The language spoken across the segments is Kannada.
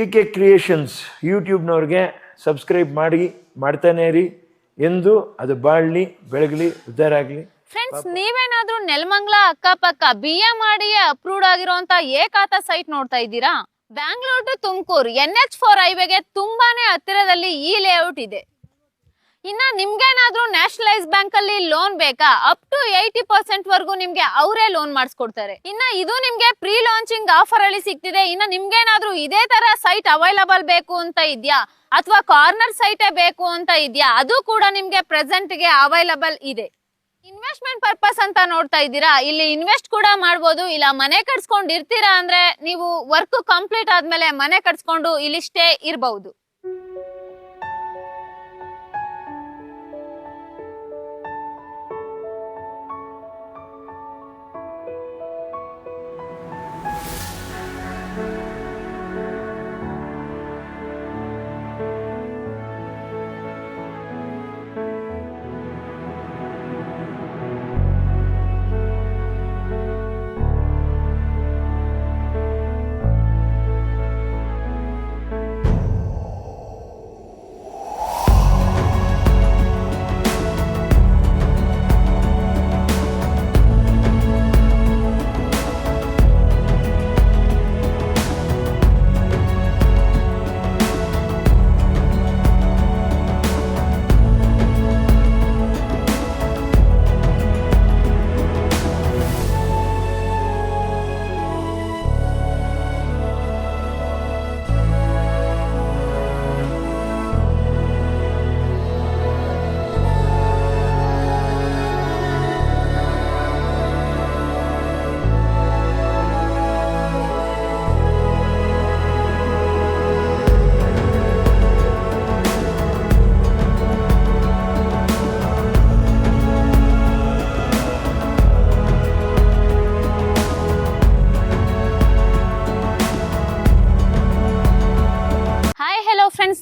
ಪಿ ಕೆ ಕ್ರಿಯೇಷನ್ಸ್ ಯೂಟ್ಯೂಬ್ನವ್ರಿಗೆ ಸಬ್ಸ್ಕ್ರೈಬ್ ಮಾಡಿ ಮಾಡ್ತಾನೆ ರೀ ಎಂದು ಅದು ಬಾಳಲಿ ಬೆಳಗಲಿ ಉದ್ದಾರ ಆಗಲಿ. ಫ್ರೆಂಡ್ಸ್ ನೀವೇನಾದ್ರೂ ನೆಲಮಂಗ್ಲ ಅಕ್ಕಪಕ್ಕ ಬಿ ಎಂ ಮಾಡಿ ಅಪ್ರೂವ್ಡ್ ಆಗಿರುವಂತ ಏಕಾತ ಸೈಟ್ ನೋಡ್ತಾ ಇದ್ದೀರಾ? Bangalore to Tumakuru N H four ಹೈವೇಗೆ ತುಂಬಾನೇ ಹತ್ತಿರದಲ್ಲಿ ಈ ಲೇಔಟ್ ಇದೆ. ಇನ್ನ ನಿಮ್ಗೇನಾದ್ರೂ ನ್ಯಾಷನಲೈಸ್ ಬ್ಯಾಂಕ್ ಅಲ್ಲಿ ಲೋನ್ ಬೇಕಾ? ಅಪ್ ಟು ಏಯ್ಟಿ ಪರ್ಸೆಂಟ್ ವರ್ಗೂ ನಿಮ್ಗೆ ಅವರೇ ಲೋನ್ ಮಾಡಿಸ್ಕೊಡ್ತಾರೆ. ಇನ್ನ ಇದು ನಿಮ್ಗೆ ಪ್ರೀ ಲಾಂಚಿಂಗ್ ಆಫರ್ ಅಲ್ಲಿ ಸಿಗ್ತಿದೆ. ಇನ್ನ ನಿಮ್ಗೇನಾದ್ರೂ ಇದೇ ತರ ಸೈಟ್ ಅವೈಲಬಲ್ ಬೇಕು ಅಂತ ಇದ್ಯಾ? ಅಥವಾ ಕಾರ್ನರ್ ಸೈಟೇ ಬೇಕು ಅಂತ ಇದ್ಯಾ? ಅದು ಕೂಡ ನಿಮ್ಗೆ ಪ್ರೆಸೆಂಟ್ಗೆ ಅವೈಲಬಲ್ ಇದೆ. ಇನ್ವೆಸ್ಟ್ಮೆಂಟ್ ಪರ್ಪಸ್ ಅಂತ ನೋಡ್ತಾ ಇದ್ದೀರಾ? ಇಲ್ಲಿ ಇನ್ವೆಸ್ಟ್ ಕೂಡ ಮಾಡ್ಬೋದು. ಇಲ್ಲ ಮನೆ ಕಟ್ಸ್ಕೊಂಡು ಇರ್ತೀರಾ ಅಂದ್ರೆ ನೀವು ವರ್ಕ್ ಕಂಪ್ಲೀಟ್ ಆದ್ಮೇಲೆ ಮನೆ ಕಟ್ಸ್ಕೊಂಡು ಇಲ್ಲಿ ಸ್ಟೇ ಇರಬಹುದು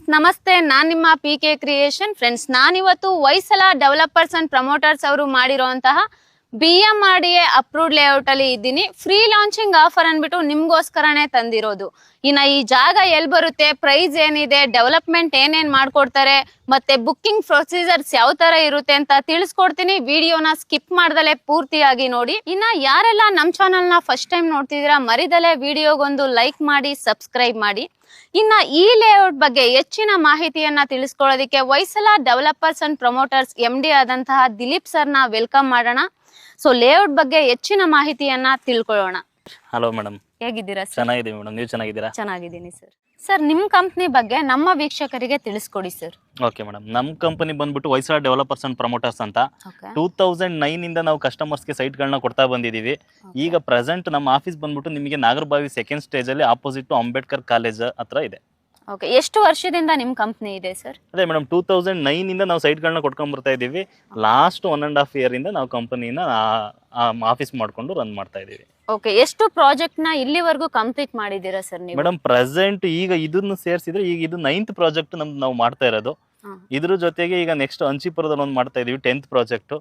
ನಮಸ್ತೆ ನಾನ್ ನಿಮ್ಮ ಪಿ ಕೆ ಕ್ರಿಯೇಷನ್ ಫ್ರೆಂಡ್ಸ್ ನಾನಿವತ್ತು ವೈಸಲ ಡೆವಲಪರ್ಸ್ ಅಂಡ್ ಪ್ರಮೋಟರ್ಸ್ ಅವರು ಮಾಡಿರುವಂತಹ B M R D A approved layout ಅಲ್ಲಿ ಇದ್ದೀನಿ. ಫ್ರೀ ಲಾಂಚಿಂಗ್ ಆಫರ್ ಅನ್ಬಿಟ್ಟು ನಿಮ್ಗೋಸ್ಕರನೇ ತಂದಿರೋದು. ಇನ್ನ ಈ ಜಾಗ ಎಲ್ಲಿ ಬರುತ್ತೆ ಪ್ರೈಸ್ ಏನಿದೆ ಡೆವಲಪ್ಮೆಂಟ್ ಏನೇನ್ ಮಾಡ್ಕೊಡ್ತಾರೆ, ಮತ್ತೆ ಬುಕ್ಕಿಂಗ್ ಪ್ರೊಸೀಜರ್ಸ್ ಯಾವ ತರ ಇರುತ್ತೆ ಅಂತ ತಿಳಿಸ್ಕೊಡ್ತೀನಿ. ವಿಡಿಯೋನ ಸ್ಕಿಪ್ ಮಾಡ್ದಲೆ ಪೂರ್ತಿಯಾಗಿ ನೋಡಿ. ಇನ್ನ ಯಾರೆಲ್ಲ ನಮ್ ಚಾನಲ್ ಫಸ್ಟ್ ಟೈಮ್ ನೋಡ್ತಿದ್ದೀರಾ, ಮರಿದಲೆ ವಿಡಿಯೋಗೊಂದು ಲೈಕ್ ಮಾಡಿ ಸಬ್ಸ್ಕ್ರೈಬ್ ಮಾಡಿ. ಇನ್ನ ಈ ಲೇಔಟ್ ಬಗ್ಗೆ ಹೆಚ್ಚಿನ ಮಾಹಿತಿಯನ್ನ ತಿಳಿಸ್ಕೊಳ್ಳೋದಕ್ಕೆ ವೈಸಲ developers and promoters M D ಆದಂತಹ ದಿಲೀಪ್ ಸರ್ನ ವೆಲ್ಕಮ್ ಮಾಡೋಣ. ಸೊ ಲೇಔಟ್ ಬಗ್ಗೆ ಹೆಚ್ಚಿನ ಮಾಹಿತಿಯನ್ನ ತಿಳ್ಕೊಳ್ಳೋಣ. ಹಲೋ ಮೇಡಮ್ ಹೇಗಿದ್ದೀರಾ ಸರ್ ಮೇಡಮ್ ನೀವು ಚೆನ್ನಾಗಿದ್ದೀರಾ? ಚೆನ್ನಾಗಿದ್ದೀನಿ ಸರ್ ಸರ್ ನಿಮ್ ಕಂಪ್ನಿ ಬಗ್ಗೆ ನಮ್ಮ ವೀಕ್ಷಕರಿಗೆ ತಿಳಿಸ್ಕೊಡಿ ಸರ್ ಓಕೆ ಮೇಡಮ್ ನಮ್ಮ ಕಂಪನಿ ಬಂದ್ಬಿಟ್ಟು ವೈಸಾ ಡೆವಲಪರ್ಸ್ ಅಂಡ್ ಪ್ರಮೋಟರ್ಸ್ ಅಂತ. ಟೂ ತೌಸಂಡ್ ನೈನ್ ಇಂದ ನಾವು ಕಸ್ಟಮರ್ಸ್ಗೆ ಸೈಟ್ಗಳನ್ನ ಕೊಡ್ತಾ ಬಂದಿದ್ದೀವಿ. ಈಗ ಪ್ರೆಸೆಂಟ್ ನಮ್ಮ ಆಫೀಸ್ ಬಂದ್ಬಿಟ್ಟು ನಿಮಗೆ ನಾಗರಬಾವಿ ಸೆಕೆಂಡ್ ಸ್ಟೇಜಲ್ಲಿ ಆಪೋಸಿಟ್ ಅಂಬೇಡ್ಕರ್ ಕಾಲೇಜ್ ಹತ್ರ ಇದೆ. ಓಕೆ ಎಷ್ಟು ವರ್ಷದಿಂದ ನಿಮ್ ಕಂಪ್ನಿ ಇದೆ ಸರ್ ಅದೇ ಮೇಡಮ್ ಟೂ ತೌಸಂಡ್ ನೈನ್ ಇಂದ ನಾವು ಸೈಟ್ಗಳನ್ನ ಕೊಟ್ಕೊಂಡ್ ಬರ್ತಾ ಇದೀವಿ last one and half year ಇಂದ ನಾವು ಕಂಪನಿನ ಆಫೀಸ್ ಮಾಡ್ಕೊಂಡು ರನ್ ಮಾಡ್ತಾ ಇದೀವಿ ಓಕೆ ಎಷ್ಟು ಪ್ರಾಜೆಕ್ಟ್ನ ಇಲ್ಲಿವರೆಗೂ ಕಂಪ್ಲೀಟ್ ಮಾಡಿದ್ದೀರಾ ಸರ್ ನೀವು? ಮೇಡಮ್ ಪ್ರೆಸೆಂಟ್ ಈಗ ಇದನ್ನು ಸೇರಿಸಿದ್ರೆ ಈಗ ಇದು ನೈನ್ತ್ ಪ್ರಾಜೆಕ್ಟ್ ನಮ್ದು ನಾವು ಮಾಡ್ತಾ ಇರೋದು. ಇದ್ರ ಜೊತೆಗೆ ಈಗ ನೆಕ್ಸ್ಟ್ ಅಂಚಿಪುರದಲ್ಲಿ ಒಂದು ಮಾಡ್ತಾ ಇದೀವಿ ಟೆಂತ್ ಪ್ರಾಜೆಕ್ಟ್.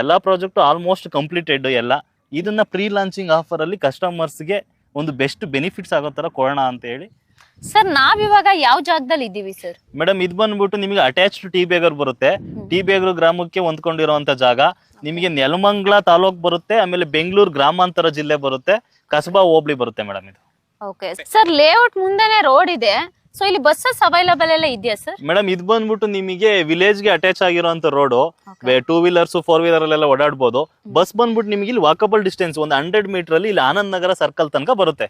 ಎಲ್ಲಾ ಪ್ರಾಜೆಕ್ಟ್ ಆಲ್ಮೋಸ್ಟ್ ಕಂಪ್ಲೀಟೆಡ್ ಎಲ್ಲ. ಇದನ್ನ ಪ್ರೀ ಲಾಂಚಿಂಗ್ ಆಫರ್ ಅಲ್ಲಿ ಕಸ್ಟಮರ್ಸ್ಗೆ ಒಂದು ಬೆಸ್ಟ್ ಬೆನಿಫಿಟ್ಸ್ ಆಗೋ ತರ ಕೊಡೋಣ ಅಂತ ಹೇಳಿ ಸರ್ ನಾವಿವಾಗ ಯಾವ ಜಾಗದಲ್ಲಿ ಇದ್ದೀವಿ ಸರ್? ಮೇಡಮ್ ಇದು ಬಂದ್ಬಿಟ್ಟು ನಿಮಗೆ ಅಟ್ಯಾಚ್ಡ್ ಟಿ ಬೇಗರ್ ಬರುತ್ತೆ. ಟಿ ಬೇಗರ್ ಗ್ರಾಮಕ್ಕೆ ಹೊಂದ್ಕೊಂಡಿರುವಂತ ಜಾಗ. ನಿಮಗೆ ನೆಲಮಂಗ್ಲ ತಾಲೂಕ್ ಬರುತ್ತೆ ಆಮೇಲೆ ಬೆಂಗಳೂರು ಗ್ರಾಮಾಂತರ ಜಿಲ್ಲೆ ಬರುತ್ತೆ ಕಸಬಾ ಹೋಬಳಿ ಬರುತ್ತೆ ಮೇಡಮ್ ಇದು. ಓಕೆ. ಸರ್ ಲೇಔಟ್ ಮುಂದೆನೆ ರೋಡ್ ಇದೆ. ಸೊ ಇಲ್ಲಿ ಬಸ್ಸಸ್ ಅವೈಲಬಲ್ ಎಲ್ಲ ಇದೆಯಾ ಸರ್? ಮೇಡಮ್ ಇದು ಬಂದ್ಬಿಟ್ಟು ನಿಮಗೆ ವಿಲೇಜ್ಗೆ ಅಟ್ಯಾಚ್ ಆಗಿರುವಂತ road two wheelers four wheeler ಅಲ್ಲೆಲ್ಲ ಓಡಾಡಬಹುದು ಬಸ್ ಬಂದ್ಬಿಟ್ಟು ನಿಮಗೆ ಇಲ್ಲಿ ವಾಕಬಲ್ ಡಿಸ್ಟೆನ್ಸ್ ಒಂದು ಹಂಡ್ರೆಡ್ ಮೀಟರ್ ಅಲ್ಲಿ ಇಲ್ಲಿ ಆನಂದ್ ನಗರ ಸರ್ಕಲ್ ತನಕ ಬರುತ್ತೆ.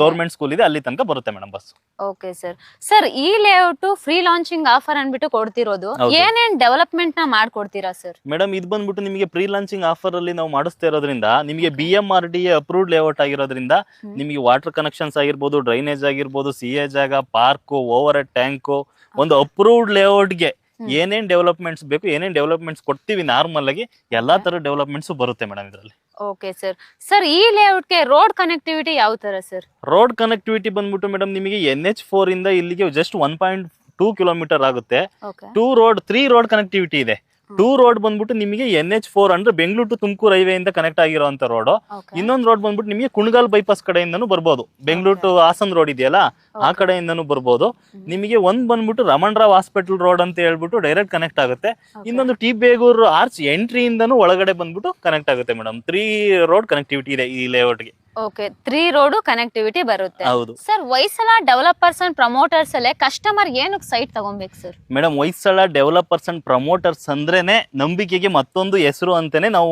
ಗೌರ್ಮೆಂಟ್ ಸ್ಕೂಲ್ ಇದೆ ಅಲ್ಲಿ ತನಕ ಬರುತ್ತೆ madam bus okay sir sir ಈ ಲೇಔಟ್ ಫ್ರೀ ಲಾಂಚಿಂಗ್ ಆಫರ್ ಅನ್ಬಿಟ್ಟು ಕೊಡ್ತಿರೋದು. ಏನೇನ್ ಡೆವಲಪ್ಮೆಂಟ್ನ ಮಾಡ್ಕೊಡ್ತೀರಾ ಸರ್ ಮೇಡಮ್ ಇದು ಬಂದ್ಬಿಟ್ಟು ನಿಮಗೆ ಪ್ರೀ ಲಾಂಚಿಂಗ್ ಆಫರ್ ಅಲ್ಲಿ ನಾವು ಮಾಡಿಸ್ತಾ ಇರೋದ್ರಿಂದ ನಿಮಗೆ B M R D approved layout ಆಗಿರೋದ್ರಿಂದ ನಿಮಗೆ ವಾಟರ್ ಕನೆಕ್ಷನ್ಸ್ ಆಗಿರ್ಬೋದು ಡ್ರೈನೇಜ್ ಆಗಿರ್ಬೋದು ಸಿ ಎ ಜಾಗ ಪಾರ್ಕು ಓವರ್ ಟ್ಯಾಂಕ್ ಟ್ಯಾಂಕು ಒಂದು ಅಪ್ರೂವ್ಡ್ ಲೇಔಟ್ಗೆ. ಏನೇನ್ ಡೆವಲಪ್ಮೆಂಟ್ಸ್ ಬೇಕು ಏನೇನ್ ಡೆವಲಪ್ಮೆಂಟ್ಸ್ ಕೊಡ್ತೀವಿ ನಾರ್ಮಲ್ ಆಗಿ ಎಲ್ಲಾ ತರ ಡೆವಲಪ್ಮೆಂಟ್ಸ್ ಬರುತ್ತೆ ಮೇಡಮ್ ಇದರಲ್ಲಿ. ಓಕೆ ಸರ್ ಸರ್ ಈ ಲೇಔಟ್ಗೆ ರೋಡ್ ಕನೆಕ್ಟಿವಿಟಿ ಯಾವ ತರ ಸರ್ ರೋಡ್ ಕನೆಕ್ಟಿವಿಟಿ ಬಂದ್ಬಿಟ್ಟು ಮೇಡಮ್ ನಿಮಗೆ ಎನ್ ಎಚ್ ಫೋರ್ ಇಂದ ಇಲ್ಲಿಗೆ just one point two kilometre ಆಗುತ್ತೆ. Two road three road connectivity ಇದೆ. ಟೂ ರೋಡ್ ಬಂದ್ಬಿಟ್ಟು ನಿಮಗೆ ಎನ್ ಎಚ್ ಫೋರ್ ಅಂದ್ರೆ ಬೆಂಗಳೂರು ಟು ತುಮಕೂರು ಹೈವೇ ಇಂದ ಕನೆಕ್ಟ್ ಆಗಿರುವಂತ ರೋಡ್ ಇನ್ನೊಂದು ರೋಡ್ ಬಂದ್ಬಿಟ್ಟು ನಿಮಗೆ ಕುಣಗಾಲ್ ಬೈಪಾಸ್ ಕಡೆಯಿಂದನೂ ಬರ್ಬೋದು. ಬೆಂಗಳೂರು ಟು ಹಾಸನ್ ರೋಡ್ ಇದೆಯಲ್ಲ ಆ ಕಡೆಯಿಂದನೂ ಬರ್ಬೋದು. ನಿಮಗೆ ಒಂದ್ ಬಂದ್ಬಿಟ್ಟು ರಮಣ್ ರಾವ್ ಹಾಸ್ಪಿಟಲ್ ರೋಡ್ ಅಂತ ಹೇಳ್ಬಿಟ್ಟು ಡೈರೆಕ್ಟ್ ಕನೆಕ್ಟ್ ಆಗುತ್ತೆ. ಇನ್ನೊಂದು ಟಿ ಬೇಗೂರು ಆರ್ಚ್ ಎಂಟ್ರಿಯಿಂದನೂ ಒಳಗಡೆ ಬಂದ್ಬಿಟ್ಟು ಕನೆಕ್ಟ್ ಆಗುತ್ತೆ ಮೇಡಮ್ ತ್ರೀ ರೋಡ್ ಕನೆಕ್ಟಿವಿಟಿ ಇದೆ ಈ ಲೇಔಟ್ಗೆ ಓಕೆ ತ್ರೀ ರೋಡು ಕನೆಕ್ಟಿವಿಟಿ ಬರುತ್ತೆ. ಹೌದು. ಸರ್ ವಯಸ್ಸಲ್ಲ ಡೆವಲಪರ್ಸ್ ಅಂಡ್ ಪ್ರಮೋಟರ್ಸ್ ಅಲ್ಲೇ ಕಸ್ಟಮರ್ ಏನಕ್ಕೆ ಸೈಟ್ ತಗೊಬೇಕು sir madam Hoysala developers and promoters ಅಂದ್ರೇನೆ ನಂಬಿಕೆಗೆ ಮತ್ತೊಂದು ಹೆಸರು ಅಂತಾನೆ ನಾವು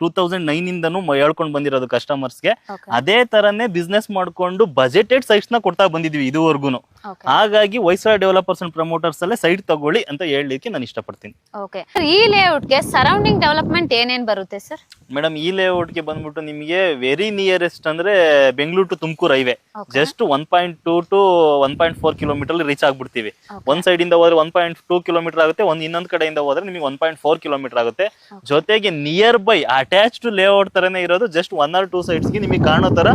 ಟೂ ತೌಸಂಡ್ ನೈನ್ ಇಂದನೂ ಹೇಳ್ಕೊಂಡು ಬಂದಿರೋದು ಕಸ್ಟಮರ್ಸ್ಗೆ ಅದೇ ತರನೇ ಬಿಸ್ನೆಸ್ ಮಾಡ್ಕೊಂಡು ಬಜೆಟೆಡ್ ಸೈಟ್ಸ್ನ ಕೊಡ್ತಾ ಬಂದಿದ್ವಿ ಇದುವರೆಗೂ ಹಾಗಾಗಿ ಹೊಯ್ಸಳ ಡೆವಲಪರ್ಸ್ ಅಂಡ್ ಪ್ರಮೋಟರ್ಸ್ ಅಲ್ಲೇ ಸೈಟ್ ತಗೊಳ್ಳಿ ಅಂತ ಹೇಳಲಿಕ್ಕೆ ನಾನು ಇಷ್ಟಪಡ್ತೀನಿ. ಓಕೆ ಈ ಲೇಔಟ್ಗೆ ಸರೌಂಡಿಂಗ್ ಡೆವಲಪ್ಮೆಂಟ್ ಏನೇನ್ ಬರುತ್ತೆ ಸರ್ ಮೇಡಮ್ ಈ ಲೇಔಟ್ಗೆ ಬಂದ್ಬಿಟ್ಟು ನಿಮಗೆ ವೆರಿ ನಿಯರೆಸ್ಟ್ ಅಂದ್ರೆ Bengaluru to Tumakuru highway just one point two to one point four kilometre reach ಆಗ್ಬಿಡ್ತೀವಿ. ಒಂದ್ ಸೈಡ್ ಇಂದ ಹೋದ್ರೆ ಒನ್ ಪಾಯಿಂಟ್ ಟೂ ಕಿಲೋಮೀಟರ್ ಆಗುತ್ತೆ ಒಂದ್ ಇನ್ನೊಂದ್ ಕಡೆಯಿಂದ ಹೋದ್ರೆ ನಿಮಗೆ ಒನ್ ಪಾಯಿಂಟ್ ಫೋರ್ ಕಿಲೋಮೀಟರ್ ಆಗುತ್ತೆ. ಜೊತೆಗೆ near by attach to layout ತರನೇ ಇರೋದು ಜಸ್ಟ್ ಒನ್ ಆರ್ ಟೂ ಸೈಡ್ಸ್ಗೆ ನಿಮಗೆ ಕಾಣೋ ತರ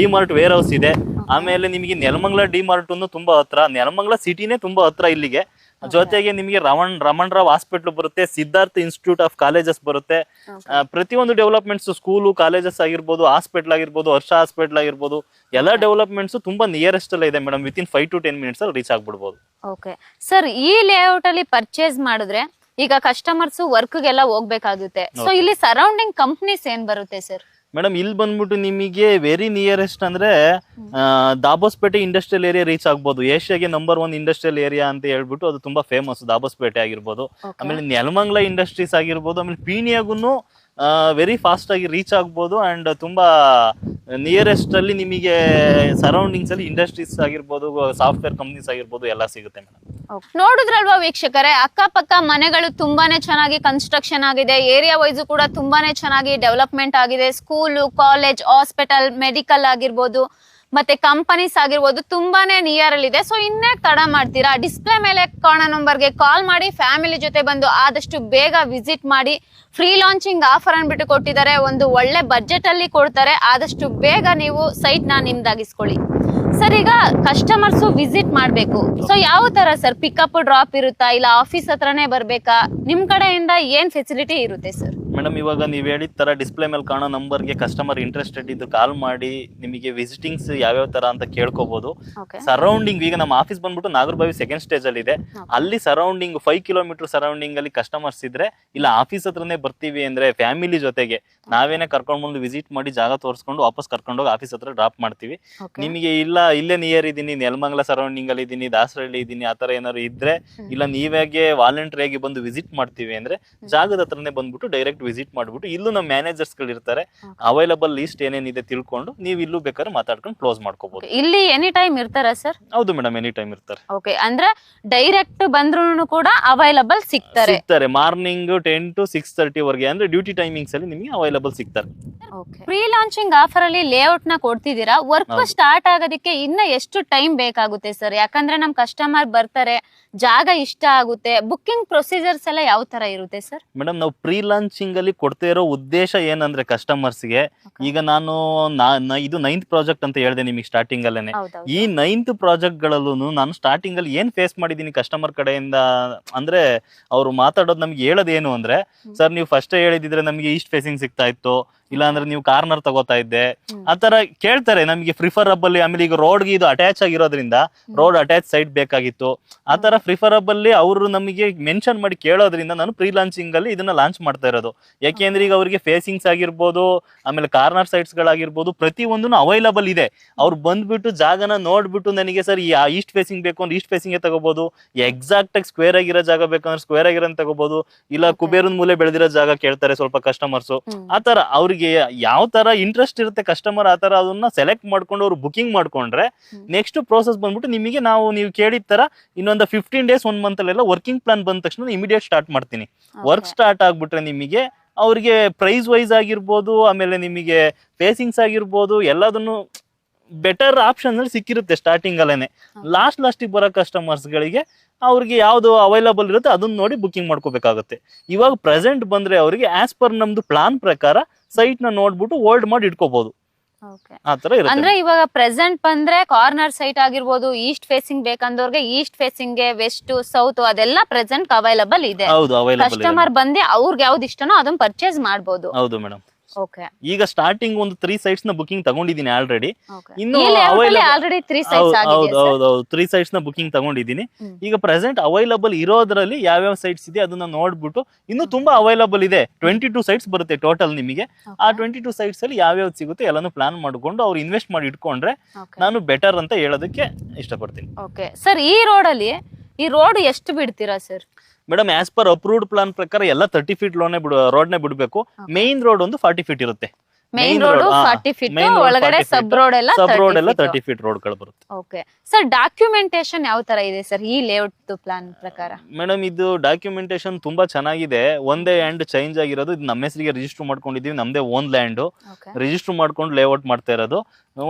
ಡಿಮಾರ್ಟ್ ವೇರ್ ಹೌಸ್ ಇದೆ. ಆಮೇಲೆ ನಿಮಗೆ ನೆಲಮಂಗಲ ಡಿಮಾರ್ಟ್ ತುಂಬಾ ಹತ್ರ ನೆಲಮಂಗಲ ಸಿಟಿನೇ ತುಂಬಾ ಹತ್ರ ಇಲ್ಲಿಗೆ. ಜೊತೆಗೆ ನಿಮಗೆ ರಮಣ್ ರಮಣ್ ರಾವ್ ಹಾಸ್ಪಿಟಲ್ ಬರುತ್ತೆ ಸಿದ್ಧಾರ್ಥ ಇನ್ಸ್ಟಿಟ್ಯೂಟ್ ಆಫ್ ಕಾಲೇಜಸ್ ಬರುತ್ತೆ. ಪ್ರತಿಯೊಂದು ಡೆವಲಪ್ಮೆಂಟ್ಸ್ ಸ್ಕೂಲು ಕಾಲೇಜಸ್ ಆಗಿರ್ಬೋದು ಹಾಸ್ಪಿಟಲ್ ಆಗಿರ್ಬೋದು ಹರ್ಷ ಹಾಸ್ಪಿಟಲ್ ಆಗಿರ್ಬೋದು ಎಲ್ಲ ಡೆವಲಪ್ಮೆಂಟ್ಸ್ ತುಂಬಾ ನಿಯರೆಸ್ಟ್ ಅಲ್ಲೇ ಇದೆ madam within five to ten minutes ಅಲ್ಲಿ ರೀಚ್ ಆಗ್ಬಿಡ್ಬೋದು. ಓಕೆ ಸರ್ ಈ ಲೇಔಟ್ ಅಲ್ಲಿ ಪರ್ಚೇಸ್ ಮಾಡಿದ್ರೆ ಈಗ ಕಸ್ಟಮರ್ಸ್ ವರ್ಕ್ಗೆಲ್ಲ ಹೋಗ್ಬೇಕಾಗುತ್ತೆ. ಸೊ ಇಲ್ಲಿ ಸರೌಂಡಿಂಗ್ ಕಂಪ್ನೀಸ್ ಏನ್ ಬರುತ್ತೆ ಸರ್ ಮೇಡಮ್ ಇಲ್ಲಿ ಬಂದ್ಬಿಟ್ಟು ನಿಮಗೆ ವೆರಿ ನಿಯರೆಸ್ಟ್ ಅಂದ್ರೆ ದಾಬೋಸ್ಪೇಟೆ ಇಂಡಸ್ಟ್ರಿಯಲ್ ಏರಿಯಾ ರೀಚ್ ಆಗ್ಬೋದು. ಏಷ್ಯಾಗೆ ನಂಬರ್ ಒನ್ ಇಂಡಸ್ಟ್ರಿಯಲ್ ಏರಿಯಾ ಅಂತ ಹೇಳ್ಬಿಟ್ಟು ಅದು ತುಂಬಾ ಫೇಮಸ್ ದಾಬೋಸ್ಪೇಟೆ ಆಗಿರ್ಬೋದು. ಆಮೇಲೆ ನೆಲಮಂಗ್ಲ ಇಂಡಸ್ಟ್ರೀಸ್ ಆಗಿರ್ಬೋದು ಆಮೇಲೆ ಪೀಣಿಯಾಗೂ ವೆರಿ ಫಾಸ್ಟ್ ಆಗಿ ರೀಚ್ ಆಗ್ಬೋದು ಅಂಡ್ ತುಂಬಾ ನಿಯರೆಸ್ಟ್ ಅಲ್ಲಿ ನಿಮಗೆ ಸರೌಂಡಿಂಗ್ಸ್ ಅಲ್ಲಿ ಇಂಡಸ್ಟ್ರೀಸ್ ಆಗಿರ್ಬೋದು ಸಾಫ್ಟ್ವೇರ್ ಕಂಪ್ನೀಸ್ ಆಗಿರ್ಬೋದು ಎಲ್ಲ ಸಿಗುತ್ತೆ ಮೇಡಮ್ ನೋಡಿದ್ರಲ್ವಾ ವೀಕ್ಷಕರೇ? ಅಕ್ಕಪಕ್ಕ ಮನೆಗಳು ತುಂಬಾನೇ ಚೆನ್ನಾಗಿ ಕನ್ಸ್ಟ್ರಕ್ಷನ್ ಆಗಿದೆ. ಏರಿಯಾ ವೈಸ್ ಕೂಡ ತುಂಬಾನೇ ಚೆನ್ನಾಗಿ ಡೆವಲಪ್ಮೆಂಟ್ ಆಗಿದೆ. ಸ್ಕೂಲು ಕಾಲೇಜ್ ಹಾಸ್ಪಿಟಲ್ ಮೆಡಿಕಲ್ ಆಗಿರ್ಬೋದು. ಮತ್ತೆ ಕಂಪನೀಸ್ ಆಗಿರ್ಬೋದು ತುಂಬಾನೇ ನಿಯರ್ ಅಲ್ಲಿ ಇದೆ. ಸೊ ಇನ್ನೇ ತಡ ಮಾಡ್ತೀರಾ? ಡಿಸ್ಪ್ಲೇ ಮೇಲೆ ಕಾಣೋ ನಂಬರ್ಗೆ ಕಾಲ್ ಮಾಡಿ ಫ್ಯಾಮಿಲಿ ಜೊತೆ ಬಂದು ಆದಷ್ಟು ಬೇಗ ವಿಸಿಟ್ ಮಾಡಿ. ಫ್ರೀ ಲಾಂಚಿಂಗ್ ಆಫರ್ ಅನ್ಬಿಟ್ಟು ಕೊಟ್ಟಿದ್ದಾರೆ. ಒಂದು ಒಳ್ಳೆ ಬಜೆಟ್ ಅಲ್ಲಿ ಕೊಡ್ತಾರೆ. ಆದಷ್ಟು ಬೇಗ ನೀವು ಸೈಟ್ನ ನಿಮ್ದಾಗಿಸ್ಕೊಳ್ಳಿ. ಸರ್ ಈಗ ಕಸ್ಟಮರ್ಸ್ ವಿಸಿಟ್ ಮಾಡ್ಬೇಕು. ಸೊ ಯಾವ ತರ ಸರ್ ಪಿಕಪ್ ಡ್ರಾಪ್ ಇರುತ್ತಾ? ಇಲ್ಲ ಆಫೀಸ್ ಹತ್ರನೇ ಬರ್ಬೇಕಾ? ನಿಮ್ ಕಡೆಯಿಂದ ಏನ್ ಫೆಸಿಲಿಟಿ ಇರುತ್ತೆ ಸರ್ ಮೇಡಮ್ ಇವಾಗ ನೀವು ಹೇಳಿದ ತರ ಡಿಸ್ಪ್ಲೇ ಮೇಲೆ ಕಾಣೋ ನಂಬರ್ಗೆ ಕಸ್ಟಮರ್ ಇಂಟ್ರೆಸ್ಟೆಡ್ ಇದ್ದು ಕಾಲ್ ಮಾಡಿ ನಿಮಗೆ ವಿಸಿಟಿಂಗ್ಸ್ ಯಾವ್ಯಾವ ತರ ಅಂತ ಕೇಳ್ಕೋಬಹುದು ಸರೌಂಡಿಂಗ್ ಈಗ ನಮ್ಮ ಆಫೀಸ್ ಬಂದ್ಬಿಟ್ಟು ನಾಗರಬಾವಿ ಸೆಕೆಂಡ್ ಸ್ಟೇಜ್ ಅಲ್ಲಿ ಇದೆ. ಅಲ್ಲಿ ಸರೌಂಡಿಂಗ್ ಫೈವ್ ಕಿಲೋಮೀಟರ್ ಸರೌಂಡಿಂಗ್ ಅಲ್ಲಿ ಕಸ್ಟಮರ್ಸ್ ಇದ್ರೆ ಇಲ್ಲ ಆಫೀಸ್ ಹತ್ರನೇ ಬರ್ತೀವಿ ಅಂದ್ರೆ ಫ್ಯಾಮಿಲಿ ಜೊತೆಗೆ ನಾವೇನೆ ಕರ್ಕೊಂಡ್ ಬಂದು ವಿಸಿಟ್ ಮಾಡಿ ಜಾಗ ತೋರಿಸ್ಕೊಂಡು ವಾಪಸ್ ಕರ್ಕೊಂಡು ಹೋಗಿ ಆಫೀಸ್ ಹತ್ರ ಡ್ರಾಪ್ ಮಾಡ್ತೀವಿ. ನಿಮಗೆ ಇಲ್ಲ ಇಲ್ಲೇ ನಿಯರ್ ಇದೀನಿ ನೆಲಮಂಗಲ ಸರೌಂಡಿಂಗ್ ಅಲ್ಲಿ ಇದ್ದೀನಿ ದಾಸರಹಳ್ಳಿ ಇದೀನಿ ಆತರ ಏನಾದ್ರು ಇದ್ರೆ ಇಲ್ಲ ನೀವಾಗೆ ವಾಲಂಟರಿ ಆಗಿ ಬಂದು ವಿಸಿಟ್ ಮಾಡ್ತೀವಿ ಅಂದ್ರೆ ಜಾಗದ ಹತ್ರನೇ ಬಂದ್ಬಿಟ್ಟು ಡೈರೆಕ್ಟ್ ವಿಸಿಟ್ ಮಾಡ್ಬಿಟ್ಟು ಇಲ್ಲೂ ನಮ್ಮ ಮ್ಯಾನೇಜರ್ಸ್ಗಳು ಇರ್ತಾರೆ ಅವೈಲಬಲ್ ಲಿಸ್ಟ್ ಏನೇನಿದೆ ತಿಳ್ಕೊಂಡು ನೀವು ಇಲ್ಲೂ ಬೇಕಾದ್ರೆ ಮಾತಾಡ್ಕೊಂಡು ಕ್ಲೋಸ್ ಮಾಡ್ಕೋಬಹುದು ಇಲ್ಲಿ ಎನಿ ಟೈಮ್ ಇರ್ತಾರ ಸರ್ ಹೌದು ಮೇಡಮ್ ಎನಿ ಟೈಮ್ ಇರ್ತಾರೆ. ಓಕೆ. ಅಂದ್ರೆ ಡೈರೆಕ್ಟ್ ಬಂದ್ರು ಕೂಡ ಅವೈಲಬಲ್ ಸಿಗ್ತಾರೆ. ಸಿಗ್ತಾರೆ. Morning ten to six thirty ವರೆಗೆ ಅಂದ್ರೆ ಡ್ಯೂಟಿ ಟೈಮಿಂಗ್ಸ್ ಅಲ್ಲಿ ನಿಮಗೆ ಅವೈಲಬಲ್ ಸಿಗ್ತಾರೆ. ಪ್ರೀ ಲಾಂಚಿಂಗ್ ಆಫರ್ ಅಲ್ಲಿ ಲೇಔಟ್ನ ಕೊಡ್ತಿದ್ದೀರಾ? ವರ್ಕ್ ಸ್ಟಾರ್ಟ್ ಆಗೋದಕ್ಕೆ ಇನ್ನ ಎಷ್ಟು ಟೈಮ್ ಬೇಕಾಗುತ್ತೆ ಸರ್ ಯಾಕಂದ್ರೆ ನಮ್ ಕಸ್ಟಮರ್ ಬರ್ತಾರೆ ಜಾಗ ಇಷ್ಟ ಆಗುತ್ತೆ. ಬುಕ್ಕಿಂಗ್ ಪ್ರೊಸೀಜರ್ಸ್ ಎಲ್ಲ ಯಾವ ತರ ಇರುತ್ತೆ ಸರ್ ಮೇಡಮ್ ನಾವು ಪ್ರೀ ಲಾಂಚಿಂಗ್ ಅಲ್ಲಿ ಕೊಡ್ತಾ ಇರೋ ಉದ್ದೇಶ ಏನಂದ್ರೆ ಕಸ್ಟಮರ್ಸ್ಗೆ ಈಗ ನಾನು ಇದು ನೈನ್ತ್ ಪ್ರಾಜೆಕ್ಟ್ ಅಂತ ಹೇಳಿದೆ ನಿಮಗೆ ಸ್ಟಾರ್ಟಿಂಗ್ ಅಲ್ಲೇನೆ. ಈ ನೈನ್ತ್ ಪ್ರಾಜೆಕ್ಟ್ ಗಳಲ್ಲೂ ನಾನು ಸ್ಟಾರ್ಟಿಂಗ್ ಅಲ್ಲಿ ಏನ್ ಫೇಸ್ ಮಾಡಿದೀನಿ ಕಸ್ಟಮರ್ ಕಡೆಯಿಂದ ಅಂದ್ರೆ ಅವ್ರು ಮಾತಾಡೋದು ನಮ್ಗೆ ಹೇಳೋದೇನು ಅಂದ್ರೆ ಸರ್ ನೀವು ಫಸ್ಟ್ ಹೇಳಿದಿದ್ರೆ ನಮ್ಗೆ ಈಸ್ಟ್ ಫೇಸಿಂಗ್ ಸಿಗ್ತಾ ಇತ್ತು. ಇಲ್ಲ ಅಂದ್ರೆ ನೀವು ಕಾರ್ನರ್ ತಗೋತಾ ಇದ್ದೆ. ಆತರ ಕೇಳ್ತಾರೆ ನಮಗೆ ಪ್ರಿಫರಬಲ್ ಆಮೇಲೆ ಈಗ ರೋಡ್ಗೆ ಇದು ಅಟ್ಯಾಚ್ ಆಗಿರೋದ್ರಿಂದ ರೋಡ್ ಅಟ್ಯಾಚ್ ಸೈಡ್ ಬೇಕಾಗಿತ್ತು. ಆತರ ಪ್ರಿಫರಬಲ್ಲಿ ಅವರು ನಮಗೆ ಮೆನ್ಷನ್ ಮಾಡಿ ಕೇಳೋದ್ರಿಂದ ನಾನು ಪ್ರೀ ಲಾಂಚಿಂಗ್ ಅಲ್ಲಿ ಇದನ್ನ ಲಾಂಚ್ ಮಾಡ್ತಾ ಇರೋದು. ಯಾಕೆಂದ್ರೆ ಈಗ ಅವರಿಗೆ ಫೇಸಿಂಗ್ಸ್ ಆಗಿರ್ಬೋದು ಆಮೇಲೆ ಕಾರ್ನರ್ ಸೈಟ್ಸ್ ಗಳಾಗಿರ್ಬೋದು ಪ್ರತಿ ಒಂದು ಅವೈಲಬಲ್ ಇದೆ. ಅವ್ರು ಬಂದ್ಬಿಟ್ಟು ಜಾಗನ ನೋಡ್ಬಿಟ್ಟು ನನಗೆ ಸರ್ ಈಸ್ಟ್ ಫೇಸಿಂಗ್ ಬೇಕು ಅಂದ್ರೆ ಈಸ್ಟ್ ಫೇಸಿಂಗ್ ತಗೋಬಹುದು ಎಕ್ಸಾಕ್ಟ್ ಆಗಿ ಸ್ಕ್ವೇರ್ ಆಗಿರೋ ಜಾಗ ಬೇಕಂದ್ರೆ ಸ್ಕ್ವೇರ್ ಆಗಿರೋ ತಗೋಬಹುದು ಇಲ್ಲ ಕುಬೇರನ್ ಮೂಲೆ ಬೆಳೆದಿರೋ ಜಾಗ ಕೇಳ್ತಾರೆ ಸ್ವಲ್ಪ ಕಸ್ಟಮರ್ಸ್. ಆತರ ಅವ್ರಿಗೆ ಯಾವ ತರ ಇಂಟ್ರೆಸ್ಟ್ ಇರುತ್ತೆ ಕಸ್ಟಮರ್ ಆ ತರ ಅದನ್ನ ಸೆಲೆಕ್ಟ್ ಮಾಡ್ಕೊಂಡು ಅವ್ರು ಬುಕಿಂಗ್ ಮಾಡ್ಕೊಂಡ್ರೆ ನೆಕ್ಸ್ಟ್ ಪ್ರೋಸೆಸ್ ಬಂದ್ಬಿಟ್ಟು ನಿಮಗೆ ನಾವು ನೀವು ಕೇಳಿದ ತರ ಇನ್ನೊಂದು ಫಿಫ್ಟೀನ್ ಡೇಸ್ ಒನ್ ಮಂತ್ ಅಲ್ಲೆಲ್ಲ ವರ್ಕಿಂಗ್ ಪ್ಲಾನ್ ಬಂದ ತಕ್ಷಣ ಇಮಿಡಿಯೇಟ್ ಸ್ಟಾರ್ಟ್ ಮಾಡ್ತೀನಿ. ವರ್ಕ್ ಸ್ಟಾರ್ಟ್ ಆಗ್ಬಿಟ್ರೆ ನಿಮಗೆ ಅವ್ರಿಗೆ ಪ್ರೈಸ್ ವೈಸ್ ಆಗಿರ್ಬೋದು ಆಮೇಲೆ ನಿಮಗೆ ಫೇಸಿಂಗ್ಸ್ ಆಗಿರ್ಬೋದು ಎಲ್ಲದನ್ನು ಬೆಟರ್ ಆಪ್ಷನ್ ಅಲ್ಲಿ ಸಿಕ್ಕಿರುತ್ತೆ ಸ್ಟಾರ್ಟಿಂಗ್ ಅಲ್ಲೇನೆ. ಲಾಸ್ಟ್ ಲಾಸ್ಟಿಗೆ ಬರೋ ಕಸ್ಟಮರ್ಸ್ ಗಳಿಗೆ ಅವ್ರಿಗೆ ಯಾವ್ದು ಅವೈಲಬಲ್ ಇರುತ್ತೆ ಅದನ್ನ ನೋಡಿ ಬುಕಿಂಗ್ ಮಾಡ್ಕೋಬೇಕಾಗುತ್ತೆ. ಇವಾಗ ಪ್ರೆಸೆಂಟ್ ಬಂದ್ರೆ ಅವರಿಗೆ ಆಸ್ ಪರ್ ನಮ್ದು ಪ್ಲಾನ್ ಪ್ರಕಾರ ಸೈಟ್ನ ನೋಡ್ಬಿಟ್ಟು ಹೋಲ್ಡ್ ಮಾಡಿ ಇಟ್ಕೋಬಹುದು ಅಂದ್ರೆ ಇವಾಗ ಪ್ರೆಸೆಂಟ್ ಬಂದ್ರೆ ಕಾರ್ನರ್ ಸೈಟ್ ಆಗಿರ್ಬೋದು ಈಸ್ಟ್ ಫೇಸಿಂಗ್ ಬೇಕಂದವ್ರಿಗೆ ಈಸ್ಟ್ ಫೇಸಿಂಗ್ಗೆ ವೆಸ್ಟ್ ಸೌತ್ ಅದೆಲ್ಲ ಪ್ರೆಸೆಂಟ್ ಅವೈಲಬಲ್ ಇದೆ. ಕಸ್ಟಮರ್ ಬಂದಿ ಅವ್ರಿಗೆ ಯಾವ್ದು ಇಷ್ಟನೋ ಅದನ್ನ ಪರ್ಚೇಸ್ ಮಾಡಬಹುದು ಹೌದು ಮೇಡಮ್ ಈಗ ಸ್ಟಾರ್ಟಿಂಗ್ ಒಂದು ತ್ರೀ ಸೈಟ್ಸ್ನ ಬುಕಿಂಗ್ ತಗೊಂಡಿದ್ದೀನಿ ಆಲ್ರೆಡಿ ಇನ್ನು ತ್ರೀ ಸೈಟ್ಸ್ನ ಬುಕಿಂಗ್ ತಗೊಂಡಿದ್ದೀನಿ. ಈಗ ಪ್ರೆಸೆಂಟ್ ಅವೈಲಬಲ್ ಇರೋದ್ರಲ್ಲಿ ಯಾವ್ಯಾವ ಸೈಟ್ಸ್ ಇದೆ ಅದನ್ನ ನೋಡ್ಬಿಟ್ಟು ಇನ್ನು ತುಂಬಾ ಅವೈಲಬಲ್ ಇದೆ. ಟ್ವೆಂಟಿ ಟೂ ಸೈಟ್ಸ್ ಬರುತ್ತೆ ಟೋಟಲ್ ನಿಮಗೆ. ಆ ಟ್ವೆಂಟಿ ಟೂ ಸೈಟ್ಸ್ ಅಲ್ಲಿ ಯಾವ್ಯಾವ್ದು ಸಿಗುತ್ತೆ ಎಲ್ಲಾನು ಪ್ಲಾನ್ ಮಾಡ್ಕೊಂಡು ಅವ್ರು ಇನ್ವೆಸ್ಟ್ ಮಾಡಿ ಇಟ್ಕೊಂಡ್ರೆ ನಾನು ಬೆಟರ್ ಅಂತ ಹೇಳೋದಕ್ಕೆ ಇಷ್ಟಪಡ್ತೀನಿ. ಓಕೆ ಸರ್ ಈ ರೋಡ್ ಅಲ್ಲಿ ಈ ರೋಡ್ ಎಷ್ಟು ಬಿಡ್ತೀರಾ sir? Madam as per approved plan ಪ್ರಕಾರ ಎಲ್ಲ ತರ್ಟಿ ಫೀಟ್ ಲೋನ್ ರೋಡ್ ರೋಡ್ನೇ ಬಿಡಬೇಕು. ಮೇನ್ ರೋಡ್ ಒಂದು ಫಾರ್ಟಿ ಫೀಟ್ ಇರುತ್ತೆ. ಮೇನ್ ರೋಡ್ ಫಾರ್ಟಿ ಫೀಟ್ ಒಳಗಡೆ 40 feet. ಸಬ್ ರೋಡ್ ಎಲ್ಲ ಸಬ್ ರೋಡ್ ಎಲ್ಲ ತರ್ಟಿ ಫೀಟ್ ರೋಡ್ಗಳು ಬರುತ್ತೆ. ಓಕೆ ಸರ್ ಡಾಕ್ಯುಮೆಂಟೇಶನ್ ಯಾವ ತರ ಇದೆ ಸರ್ ಈ ಲೇಔಟ್ ಪ್ಲಾನ್ ಪ್ರಕಾರ? ಮೇಡಮ್ ಇದು ಡಾಕ್ಯುಮೆಂಟೇಶನ್ ತುಂಬಾ ಚೆನ್ನಾಗಿದೆ. ಒಂದೇ ಲ್ಯಾಂಡ್ ಚೇಂಜ್ ಆಗಿರೋದು. ಇದು ನಮ್ಮ ಹೆಸರಿಗೆ ರಿಜಿಸ್ಟರ್ ಮಾಡ್ಕೊಂಡಿದೀವಿ ನಮ್ದೇ ಓನ್ ಲ್ಯಾಂಡ್ ರಿಜಿಸ್ಟರ್ ಮಾಡ್ಕೊಂಡು ಲೇಔಟ್ ಮಾಡ್ತಾ ಇರೋದು.